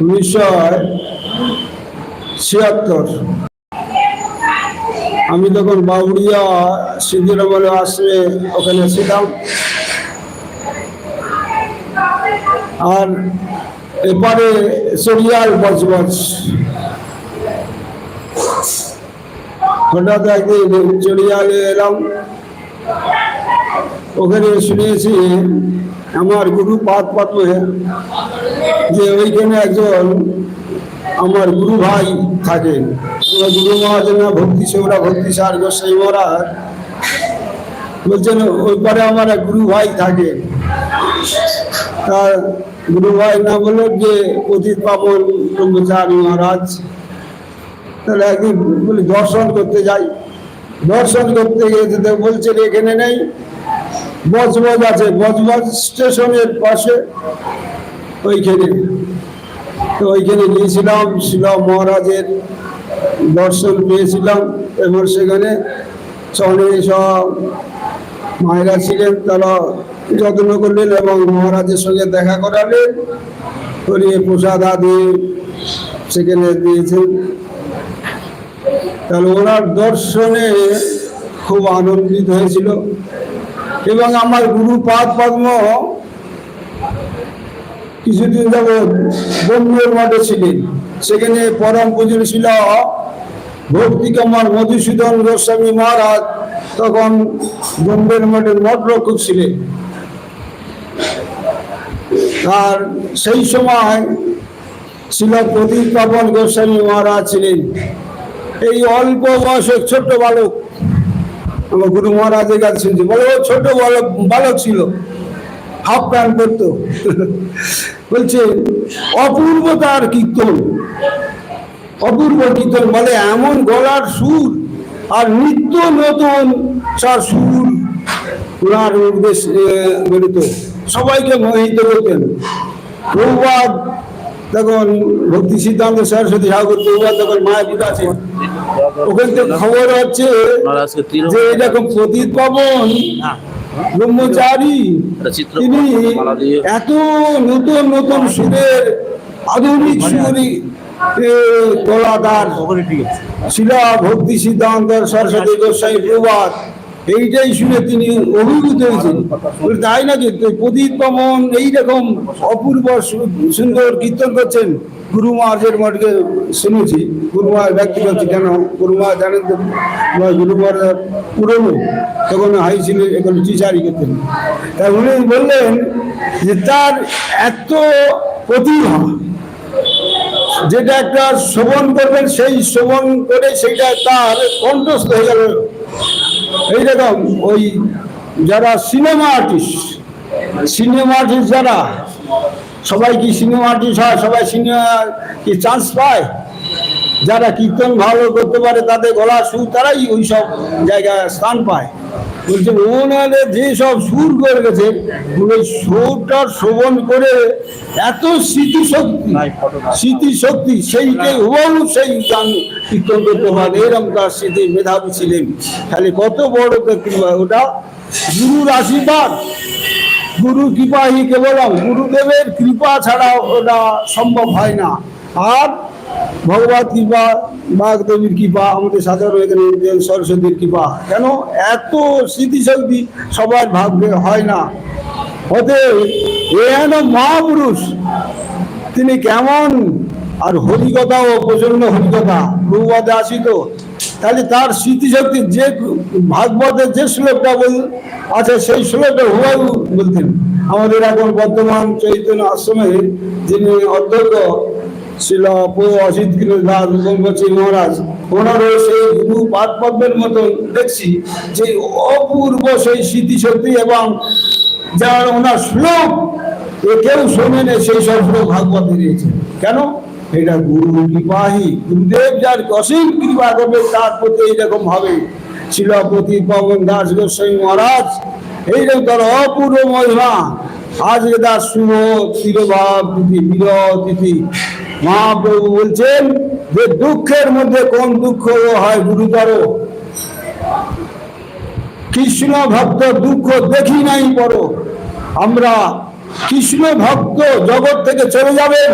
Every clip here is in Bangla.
উনিশশো ছিয়াত্তর। আমি তখন বাউড়িয়া সিদ্ধিরমল আশ্রমে ওখানে ছিলাম। আর এপারে চড়িয়াল বজবজ। হঠাৎ একদিন চড়িয়ালে এলাম। ওখানে শুনেছি আমার গুরু পাত পদ্মে যে ওইখানে একজন আমার গুরু ভাই থাকেন গুরু মহাজনা ভক্তি সেবরা ভক্তি সার গোসাই মহারাজ। বলছেন, ওই পারে আমার এক গুরু ভাই থাকে। তার গুরু ভাই না বলল যে অতীত পাবন ব্রহ্মচারী মহারাজ। তাহলে একদিন দর্শন করতে যাই। দর্শন করতে গিয়ে বলছেন, এখানে নেই। বজবজ আছে বজবজ স্টেশনের পাশে ওইখানে। তো ওইখানে গিয়েছিলাম, শিল মহারাজের দর্শন পেয়েছিলাম এবং সেখানে সনে সব মায়েরা ছিলেন, তারা যত্ন করলেন এবং মহারাজের সঙ্গে দেখা করালেন, করিয়ে প্রসাদ আদি সেখানে দিয়েছেন। তাহলে ওনার দর্শনে খুব আনন্দিত হয়েছিল। এবং আমার গুরু পাদ পদ্ম কিছুদিন যাব বন্ধুর মঠে ছিলেন। সেখানে পরম পুজোর ছিল ভক্তি কমার মধুসূদন গোস্বামী মহারাজ তখন বোম্বের মঠের মঠ রক্ষক ছিলেন। আর সেই সময় ছিল প্রদীপ পাবন গোস্বামী মহারাজ ছিলেন। এই অল্প বয়সের ছোট্ট বালক আমার গুরু মহারাজের কাছে শুনছি। বলে, ও ছোট বালক বালক ছিল। হাফ প্যান্ট করতো বলছে, অপূর্ব তার কীর্তন। অপূর্ব কীর্তন বলে এমন গলার সুর আর নিত্য নতুন তার সুর। ওনার উদ্দেশ গঠিত। সবাইকে মোহিত করতেন। প্রভুবাদ তখন ভক্তি সিদ্ধান্ত সরস্বতী ঠাকুর প্রভুবাদ তখন মায়ের আছে ওখান থেকে খবর হচ্ছে যে এরকম প্রদীপ পাবন ব্রহ্মচারী তিনি এত নতুন নতুন সুরের আধুনিক সুরি কলাদার শিলা ভক্তি সিদ্ধান্ত সরস্বতী গোস্বাই প্রবাদ এইটাই শুনে তিনি অভিভূত হয়েছেন। তাই নাকি? প্রদীপ পমন এইরকম অপূর্ব সুন্দর কীর্তন করছেন। গুরু মহারাজের মঠকে শুনেছি। গুরু মহারাজ ব্যক্তি করছি কেন? গুরু মহারাজ জানেন তো, আমার গুরু মহারাজ পুরনো। তখন হাই ছিল এখন টিচারই করতেন। তা উনি বললেন যে, তার এত প্রতিভা, যেটা একটা শ্রবণ করবেন, সেই শ্রবণ করে সেটা তার কণ্ঠস্থ হয়ে গেল। এইরকম ওই যারা সিনেমা আর্টিস্ট সিনেমা আর্টিস্ট যারা, সবাই কি সিনেমা আর্টিস্ট হয়? সবাই সিনেমা কি চান্স পায়? যারা কীর্তন ভালো করতে পারে তাদের গলা সুর তারাই ওই সব জায়গায় স্থান পায়। বলছে ওনারে যে সব সুর করে গেছে ওই সুরটা শ্রবণ করে এত স্মৃতিশক্তি স্মৃতিশক্তি সেইকে হুবহু সেই গান কীর্তন করতে পারে। এরকম তার স্মৃতি মেধাবী ছিলেন। তাহলে কত বড় কৃপা ওটা গুরুর আশীর্বাদ। গুরু কৃপাহি কেবলম গুরুদেবের কৃপা ছাড়া ওটা সম্ভব হয় না। আর ভগবত কৃপা বাগদেবীর কৃপা, আমাদের সাধারণ সরস্বতীর কৃপা। কেন? এত স্মৃতিশক্তি সবার ভাগ্যে হয় না। অতএব এ হেন মহাপুরুষ, তিনি কেমন? আর হরিকথাও প্রচণ্ড হরিকথা প্রভুবাদে আসিত। তাহলে তার স্মৃতিশক্তি যে ভাগবতের যে শ্লোকটা বল আছে সেই শ্লোকটা হুবাই বলতেন। আমাদের এখন বর্তমান চৈতন্য আশ্রমে যিনি অধ্যক্ষ ছিল পো অসিত দাস মহারাজ, ওনারও সেই গুরু পাদ পদ্মের মতন দেখছি যে অপূর্ব সেই স্মৃতিশক্তি এবং যার ওনার শ্লোক এ কেউ শোনেনি, সেই সব শ্লোক ভাগবত দিয়েছে। কেন? এটা গুরু কৃপাহি, গুরুদেব যার অসীম কৃপা করবে, তার প্রতি এইরকম হবে শিলাপতি পবন দাস গোস্বামী মহারাজ, এইরকম তার অপূর্ব মহিমা। আজকে তার শুভ তিরভাব তিথি বিরহ তিথি মহাপ্রভু বলছেন যে দুঃখের মধ্যে কোন দুঃখ হয় গুরুতর? কৃষ্ণ ভক্ত দুঃখ দেখি নাই পড়ো আমরা কৃষ্ণ ভক্ত জগৎ থেকে চলে যাবেন।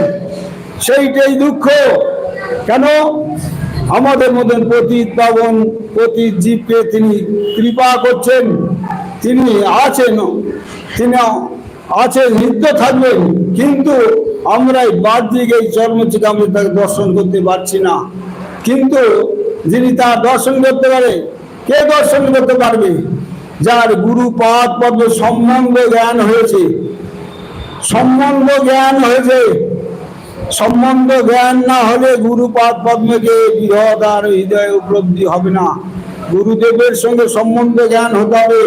সেইটাই দুঃখ। কেন? আমাদের মতন পতিত পাবন, পতিত জীবকে তিনি কৃপা করছেন। তিনি আছেন তিনি আছেন নিত্য থাকবেন। কিন্তু আমরা এই বাহ্যিক এই চর্মচিকে আমরা তাকে দর্শন করতে পারছি না। কিন্তু যিনি তার দর্শন করতে পারে, কে দর্শন করতে পারবে? যার গুরু পাদ পদ্ম সম্বন্ধ জ্ঞান হয়েছে। সম্বন্ধ জ্ঞান হয়েছে। সম্বন্ধ জ্ঞান না হলে গুরুপাদ পদ্মকে বৃহৎ আর হৃদয় উপলব্ধি হবে না। গুরুদেবের সঙ্গে সম্বন্ধ জ্ঞান হতে হবে।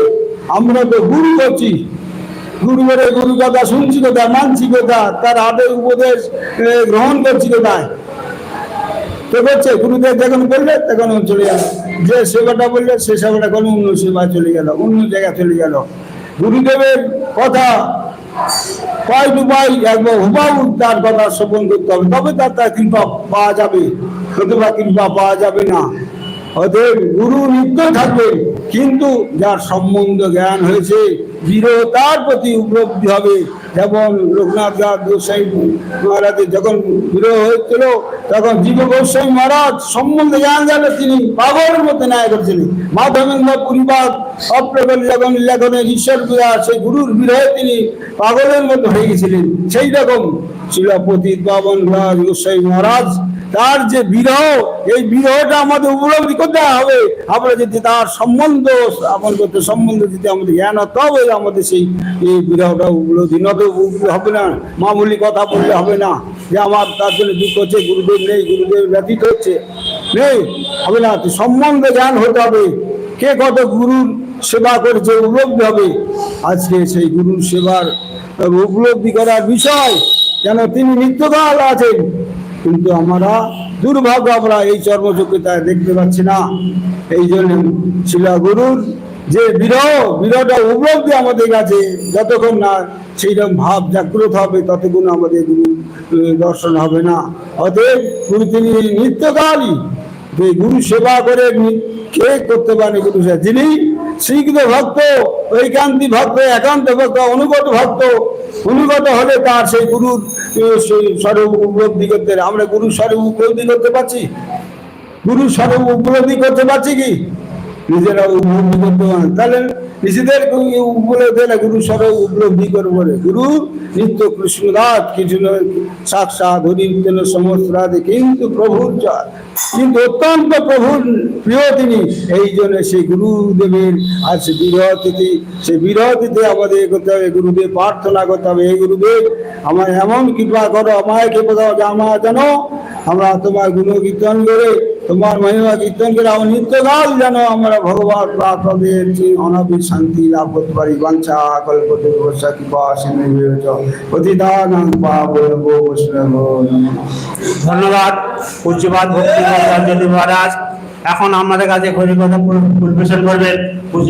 আমরা তো গুরু করছি। গুরু বলে গুরু কথা শুনছি কোথায় মানছি কোথা তার আদেশ উপদেশ গ্রহণ করছি কোথায় তো করছে গুরুদেব যখন বললে তখন চলে গেল। যে সেবাটা বললে সে সেবাটা কোনো অন্য সেবা চলে গেল, অন্য জায়গায় চলে গেল। গুরুদেবের কথা পাই টু পাই একবার হুবাহু তার কথা শ্রবণ করতে হবে। তবে তার তার কৃপা পাওয়া যাবে নতুবা কৃপা পাওয়া যাবে না। অতএব গুরু নিত্য থাকবে কিন্তু যার সম্বন্ধ জ্ঞান হয়েছে বিরহতার প্রতি উপলব্ধি হবে। যেমন লোকনাথ দাস গোস্বাই মহারাজের যখন বিরহ হয়েছিল, তখন জীব গোস্বাই মহারাজ সম্বন্ধে জ্ঞান জানে তিনি পাগলের মতো ন্যায় করেছিলেন। মাধবেন্দ্র পরিবার অপ্রবল যখন লেখনের ঈশ্বর পূজা, সেই গুরুর বিরহে তিনি পাগলের মতো হয়ে গেছিলেন। সেই রকম ছিল পতিত পাবন গোস্বাই মহারাজ তার যে বিরহ, এই বিরহটা আমাদের উপলব্ধি করতে হবে। আমরা যদি তার সম্বন্ধ স্থাপন করতে সম্বন্ধ যদি আমাদের জ্ঞান হতে হবে, আমাদের সেই, এই বিরহটা উপলব্ধি নত হবে না। মামুলি কথা বললে হবে না। যে আমার তার জন্য দুঃখ হচ্ছে, গুরুদেব নেই, গুরুদেব ব্যতীত হচ্ছে। নেই, হবে না। সম্বন্ধে জ্ঞান হতে হবে। কে কত গুরুর সেবা করেছে উপলব্ধি হবে। আজকে সেই গুরুর সেবার উপলব্ধি করার বিষয় কেন তিনি নিত্যকাল আছেন। কিন্তু আমরা দুর্ভাগ্য আমরা এই চর্মচক্রিতায় দেখতে পাচ্ছি না। এই জন্য শিলা গুরুর যে বিরহ, বিরহটা উপলব্ধি আমাদের কাছে যতক্ষণ না সেইরকম ভাব জাগ্রত হবে, ততক্ষণ আমাদের গুরু দর্শন হবে না। অতএব গুরু তিনি নিত্যকালই যে গুরু সেবা করে কে করতে পারে গুরু যিনি শিখিত ভক্ত, ঐকান্তি ভক্ত, একান্ত ভক্ত, অনুগত ভক্ত, অনুগত হলে তার সেই গুরুর উপলব্ধি করতে আমরা গুরু স্বরূপ উপলব্ধি করতে পারছি? গুরু স্বরূপ উপলব্ধি করতে পারছি কি? নিজেরা উপলব্ধি করতে পারে তাহলে নিজেদের উপলব্ধি না, গুরু স্বরূপ উপলব্ধি করব বলে। গুরু নিত্য কৃষ্ণদাস কৃষ্ণ সাক্ষাৎ হরিজন সমস্ত কিন্তু প্রভুর। কিন্তু অত্যন্ত প্রভুর প্রিয় তিনি, এই জন্য সেই গুরুদেবের আর সে বিরহ তিথি সে বিরহ তিথি আমাদের করতে হবে, গুরুদেব প্রার্থনা করতে হবে এই গুরুদেব আমার এমন কৃপা করো, আমায় কৃপা করো যে আমার যেন আমরা তোমার গুণ কীর্তন করে তোমার মহিমা কীর্তন করে আমার নিত্যকাল যেন আমরা ভগবান প্রাপ্তের অনাবির শান্তি লাভ করতে পারি। বাঞ্ছা কল্পতে প্রতিদান ধন্যবাদ, পূজ্যবাদ ভক্তি মহারাজ। এখন আমাদের কাছে হরিকথা পরিবেশন করবেন।